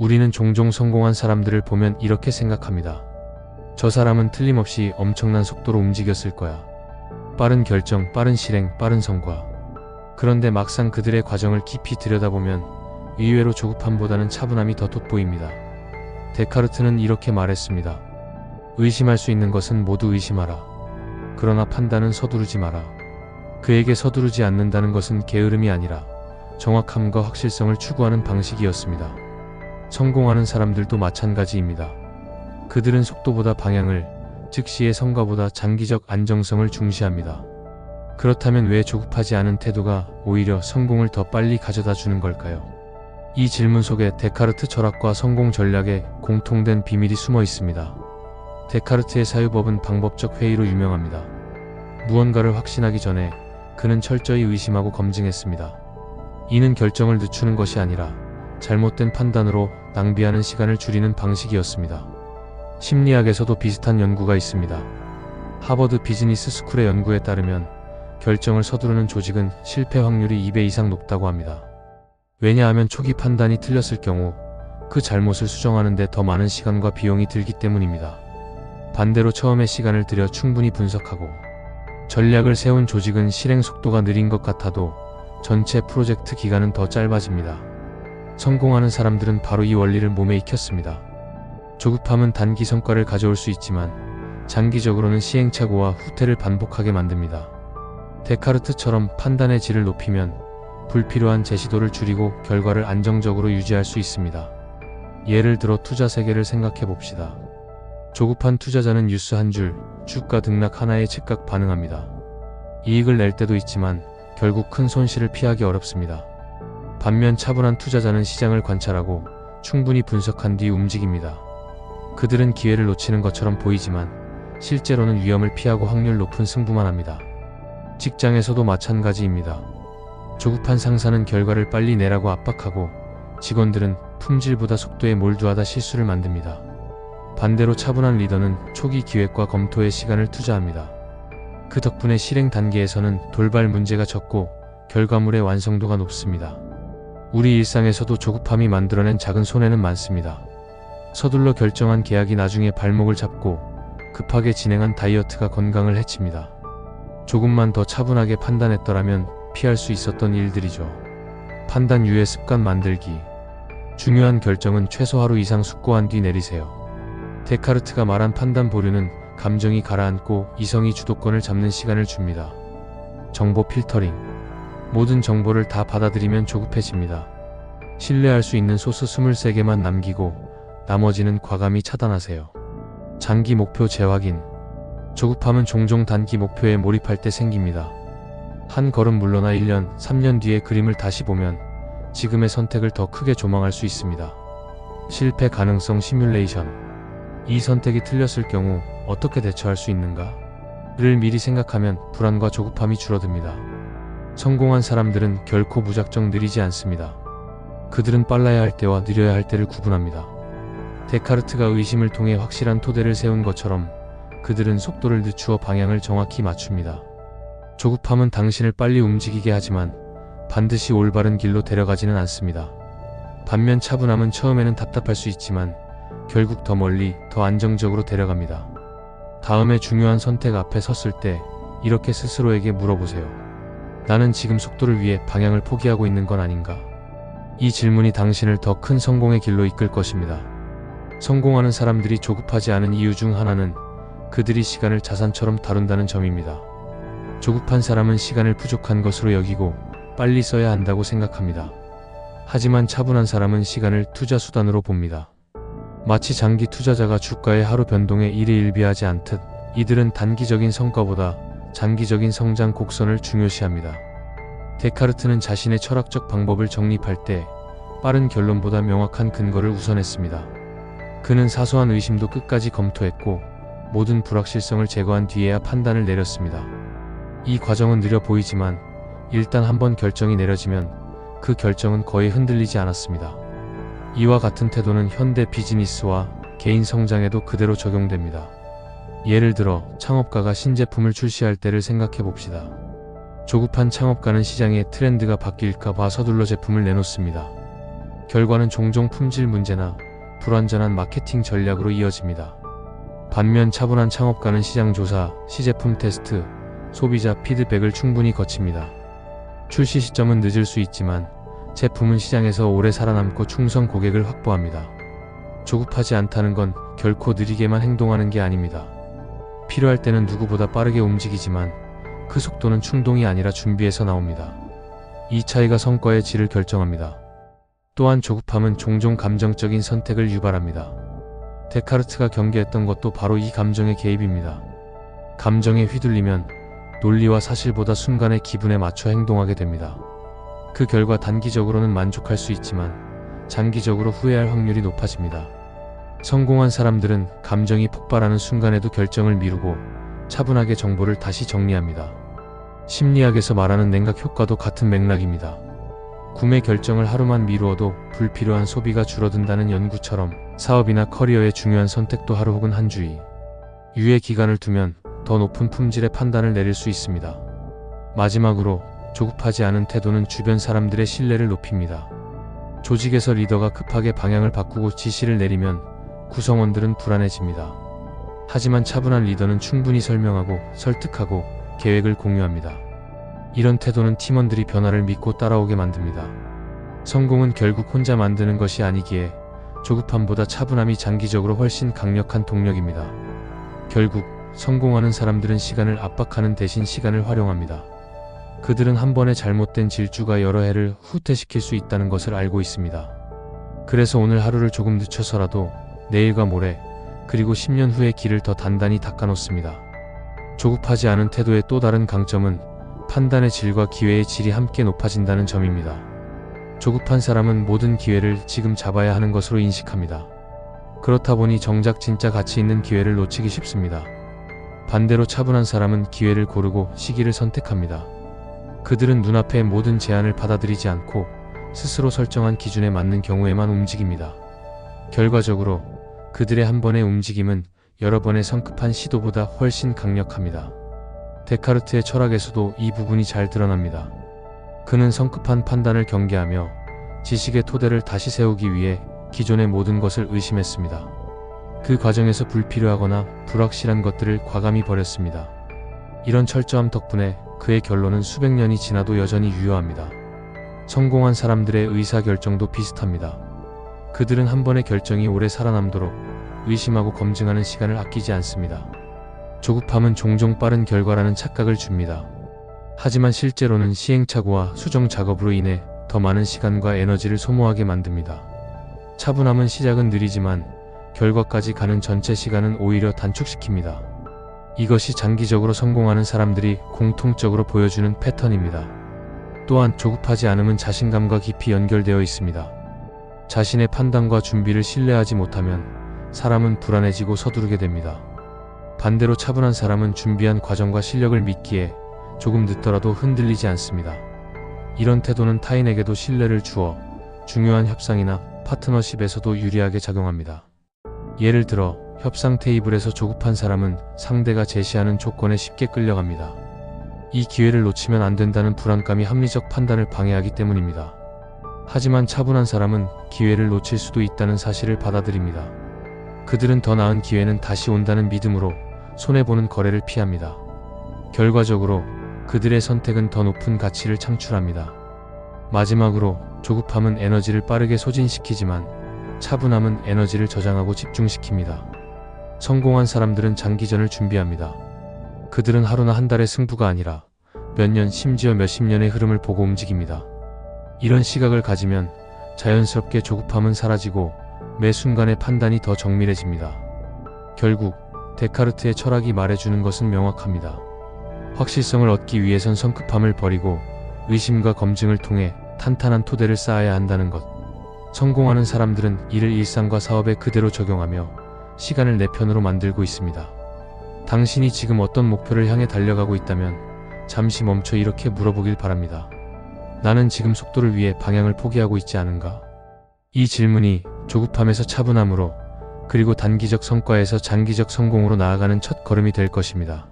우리는 종종 성공한 사람들을 보면 이렇게 생각합니다. 저 사람은 틀림없이 엄청난 속도로 움직였을 거야. 빠른 결정, 빠른 실행, 빠른 성과. 그런데 막상 그들의 과정을 깊이 들여다보면 의외로 조급함보다는 차분함이 더 돋보입니다. 데카르트는 이렇게 말했습니다. 의심할 수 있는 것은 모두 의심하라. 그러나 판단은 서두르지 마라. 그에게 서두르지 않는다는 것은 게으름이 아니라 정확함과 확실성을 추구하는 방식이었습니다. 성공하는 사람들도 마찬가지입니다. 그들은 속도보다 방향을, 즉 시의 성과보다 장기적 안정성을 중시합니다. 그렇다면 왜 조급하지 않은 태도가 오히려 성공을 더 빨리 가져다 주는 걸까요? 이 질문 속에 데카르트 철학과 성공 전략의 공통된 비밀이 숨어 있습니다. 데카르트의 사유법은 방법적 회의로 유명합니다. 무언가를 확신하기 전에 그는 철저히 의심하고 검증했습니다. 이는 결정을 늦추는 것이 아니라 잘못된 판단으로 낭비하는 시간을 줄이는 방식이었습니다. 심리학에서도 비슷한 연구가 있습니다. 하버드 비즈니스 스쿨의 연구에 따르면 결정을 서두르는 조직은 실패 확률이 2배 이상 높다고 합니다. 왜냐하면 초기 판단이 틀렸을 경우 그 잘못을 수정하는데 더 많은 시간과 비용이 들기 때문입니다. 반대로 처음에 시간을 들여 충분히 분석하고 전략을 세운 조직은 실행 속도가 느린 것 같아도 전체 프로젝트 기간은 더 짧아집니다. 성공하는 사람들은 바로 이 원리를 몸에 익혔습니다. 조급함은 단기 성과를 가져올 수 있지만 장기적으로는 시행착오와 후퇴를 반복하게 만듭니다. 데카르트처럼 판단의 질을 높이면 불필요한 제시도를 줄이고 결과를 안정적으로 유지할 수 있습니다. 예를 들어 투자 세계를 생각해 봅시다. 조급한 투자자는 뉴스 한 줄, 주가 등락 하나에 즉각 반응합니다. 이익을 낼 때도 있지만 결국 큰 손실을 피하기 어렵습니다. 반면 차분한 투자자는 시장을 관찰하고 충분히 분석한 뒤 움직입니다. 그들은 기회를 놓치는 것처럼 보이지만 실제로는 위험을 피하고 확률 높은 승부만 합니다. 직장에서도 마찬가지입니다. 조급한 상사는 결과를 빨리 내라고 압박하고 직원들은 품질보다 속도에 몰두하다 실수를 만듭니다. 반대로 차분한 리더는 초기 기획과 검토에 시간을 투자합니다. 그 덕분에 실행 단계에서는 돌발 문제가 적고 결과물의 완성도가 높습니다. 우리 일상에서도 조급함이 만들어낸 작은 손해는 많습니다. 서둘러 결정한 계약이 나중에 발목을 잡고 급하게 진행한 다이어트가 건강을 해칩니다. 조금만 더 차분하게 판단했더라면 피할 수 있었던 일들이죠. 판단 유예 습관 만들기. 중요한 결정은 최소 하루 이상 숙고한 뒤 내리세요. 데카르트가 말한 판단 보류는 감정이 가라앉고 이성이 주도권을 잡는 시간을 줍니다. 정보 필터링. 모든 정보를 다 받아들이면 조급해집니다. 신뢰할 수 있는 소스 23개만 남기고 나머지는 과감히 차단하세요. 장기 목표 재확인. 조급함은 종종 단기 목표에 몰입할 때 생깁니다. 한 걸음 물러나 1년, 3년 뒤에 그림을 다시 보면 지금의 선택을 더 크게 조망할 수 있습니다. 실패 가능성 시뮬레이션. 이 선택이 틀렸을 경우 어떻게 대처할 수 있는가? 를 미리 생각하면 불안과 조급함이 줄어듭니다. 성공한 사람들은 결코 무작정 느리지 않습니다. 그들은 빨라야 할 때와 느려야 할 때를 구분합니다. 데카르트가 의심을 통해 확실한 토대를 세운 것처럼 그들은 속도를 늦추어 방향을 정확히 맞춥니다. 조급함은 당신을 빨리 움직이게 하지만 반드시 올바른 길로 데려가지는 않습니다. 반면 차분함은 처음에는 답답할 수 있지만 결국 더 멀리, 더 안정적으로 데려갑니다. 다음에 중요한 선택 앞에 섰을 때 이렇게 스스로에게 물어보세요. 나는 지금 속도를 위해 방향을 포기하고 있는 건 아닌가? 이 질문이 당신을 더 큰 성공의 길로 이끌 것입니다. 성공하는 사람들이 조급하지 않은 이유 중 하나는 그들이 시간을 자산처럼 다룬다는 점입니다. 조급한 사람은 시간을 부족한 것으로 여기고 빨리 써야 한다고 생각합니다. 하지만 차분한 사람은 시간을 투자 수단으로 봅니다. 마치 장기 투자자가 주가의 하루 변동에 일희일비하지 않듯 이들은 단기적인 성과보다 장기적인 성장 곡선을 중요시합니다. 데카르트는 자신의 철학적 방법을 정립할 때 빠른 결론보다 명확한 근거를 우선했습니다. 그는 사소한 의심도 끝까지 검토했고 모든 불확실성을 제거한 뒤에야 판단을 내렸습니다. 이 과정은 느려 보이지만 일단 한번 결정이 내려지면 그 결정은 거의 흔들리지 않았습니다. 이와 같은 태도는 현대 비즈니스와 개인 성장에도 그대로 적용됩니다. 예를 들어 창업가가 신제품을 출시할 때를 생각해 봅시다. 조급한 창업가는 시장의 트렌드가 바뀔까 봐 서둘러 제품을 내놓습니다. 결과는 종종 품질 문제나 불완전한 마케팅 전략으로 이어집니다. 반면 차분한 창업가는 시장 조사, 시제품 테스트, 소비자 피드백을 충분히 거칩니다. 출시 시점은 늦을 수 있지만 제품은 시장에서 오래 살아남고 충성 고객을 확보합니다. 조급하지 않다는 건 결코 느리게만 행동하는 게 아닙니다. 필요할 때는 누구보다 빠르게 움직이지만 그 속도는 충동이 아니라 준비에서 나옵니다. 이 차이가 성과의 질을 결정합니다. 또한 조급함은 종종 감정적인 선택을 유발합니다. 데카르트가 경계했던 것도 바로 이 감정의 개입입니다. 감정에 휘둘리면 논리와 사실보다 순간의 기분에 맞춰 행동하게 됩니다. 그 결과 단기적으로는 만족할 수 있지만 장기적으로 후회할 확률이 높아집니다. 성공한 사람들은 감정이 폭발하는 순간에도 결정을 미루고 차분하게 정보를 다시 정리합니다. 심리학에서 말하는 냉각 효과도 같은 맥락입니다. 구매 결정을 하루만 미루어도 불필요한 소비가 줄어든다는 연구처럼 사업이나 커리어의 중요한 선택도 하루 혹은 한 주의 유예 기간을 두면 더 높은 품질의 판단을 내릴 수 있습니다. 마지막으로 조급하지 않은 태도는 주변 사람들의 신뢰를 높입니다. 조직에서 리더가 급하게 방향을 바꾸고 지시를 내리면 구성원들은 불안해집니다. 하지만 차분한 리더는 충분히 설명하고 설득하고 계획을 공유합니다. 이런 태도는 팀원들이 변화를 믿고 따라오게 만듭니다. 성공은 결국 혼자 만드는 것이 아니기에 조급함보다 차분함이 장기적으로 훨씬 강력한 동력입니다. 결국 성공하는 사람들은 시간을 압박하는 대신 시간을 활용합니다. 그들은 한 번의 잘못된 질주가 여러 해를 후퇴시킬 수 있다는 것을 알고 있습니다. 그래서 오늘 하루를 조금 늦춰서라도 내일과 모레 그리고 10년 후의 길을 더 단단히 닦아놓습니다. 조급하지 않은 태도의 또 다른 강점은 판단의 질과 기회의 질이 함께 높아진다는 점입니다. 조급한 사람은 모든 기회를 지금 잡아야 하는 것으로 인식합니다. 그렇다 보니 정작 진짜 가치 있는 기회를 놓치기 쉽습니다. 반대로 차분한 사람은 기회를 고르고 시기를 선택합니다. 그들은 눈앞의 모든 제안을 받아들이지 않고 스스로 설정한 기준에 맞는 경우에만 움직입니다. 결과적으로 그들의 한 번의 움직임은 여러 번의 성급한 시도보다 훨씬 강력합니다. 데카르트의 철학에서도 이 부분이 잘 드러납니다. 그는 성급한 판단을 경계하며 지식의 토대를 다시 세우기 위해 기존의 모든 것을 의심했습니다. 그 과정에서 불필요하거나 불확실한 것들을 과감히 버렸습니다. 이런 철저함 덕분에 그의 결론은 수백 년이 지나도 여전히 유효합니다. 성공한 사람들의 의사결정도 비슷합니다. 그들은 한 번의 결정이 오래 살아남도록 의심하고 검증하는 시간을 아끼지 않습니다. 조급함은 종종 빠른 결과라는 착각을 줍니다. 하지만 실제로는 시행착오와 수정 작업으로 인해 더 많은 시간과 에너지를 소모하게 만듭니다. 차분함은 시작은 느리지만 결과까지 가는 전체 시간은 오히려 단축시킵니다. 이것이 장기적으로 성공하는 사람들이 공통적으로 보여주는 패턴입니다. 또한 조급하지 않음은 자신감과 깊이 연결되어 있습니다. 자신의 판단과 준비를 신뢰하지 못하면 사람은 불안해지고 서두르게 됩니다. 반대로 차분한 사람은 준비한 과정과 실력을 믿기에 조금 늦더라도 흔들리지 않습니다. 이런 태도는 타인에게도 신뢰를 주어 중요한 협상이나 파트너십에서도 유리하게 작용합니다. 예를 들어 협상 테이블에서 조급한 사람은 상대가 제시하는 조건에 쉽게 끌려갑니다. 이 기회를 놓치면 안 된다는 불안감이 합리적 판단을 방해하기 때문입니다. 하지만 차분한 사람은 기회를 놓칠 수도 있다는 사실을 받아들입니다. 그들은 더 나은 기회는 다시 온다는 믿음으로 손해보는 거래를 피합니다. 결과적으로 그들의 선택은 더 높은 가치를 창출합니다. 마지막으로 조급함은 에너지를 빠르게 소진시키지만 차분함은 에너지를 저장하고 집중시킵니다. 성공한 사람들은 장기전을 준비합니다. 그들은 하루나 한 달의 승부가 아니라 몇 년 심지어 몇십 년의 흐름을 보고 움직입니다. 이런 시각을 가지면 자연스럽게 조급함은 사라지고 매 순간의 판단이 더 정밀해집니다. 결국 데카르트의 철학이 말해주는 것은 명확합니다. 확실성을 얻기 위해선 성급함을 버리고 의심과 검증을 통해 탄탄한 토대를 쌓아야 한다는 것. 성공하는 사람들은 이를 일상과 사업에 그대로 적용하며 시간을 내 편으로 만들고 있습니다. 당신이 지금 어떤 목표를 향해 달려가고 있다면 잠시 멈춰 이렇게 물어보길 바랍니다. 나는 지금 속도를 위해 방향을 포기하고 있지 않은가? 이 질문이 조급함에서 차분함으로 그리고 단기적 성과에서 장기적 성공으로 나아가는 첫 걸음이 될 것입니다.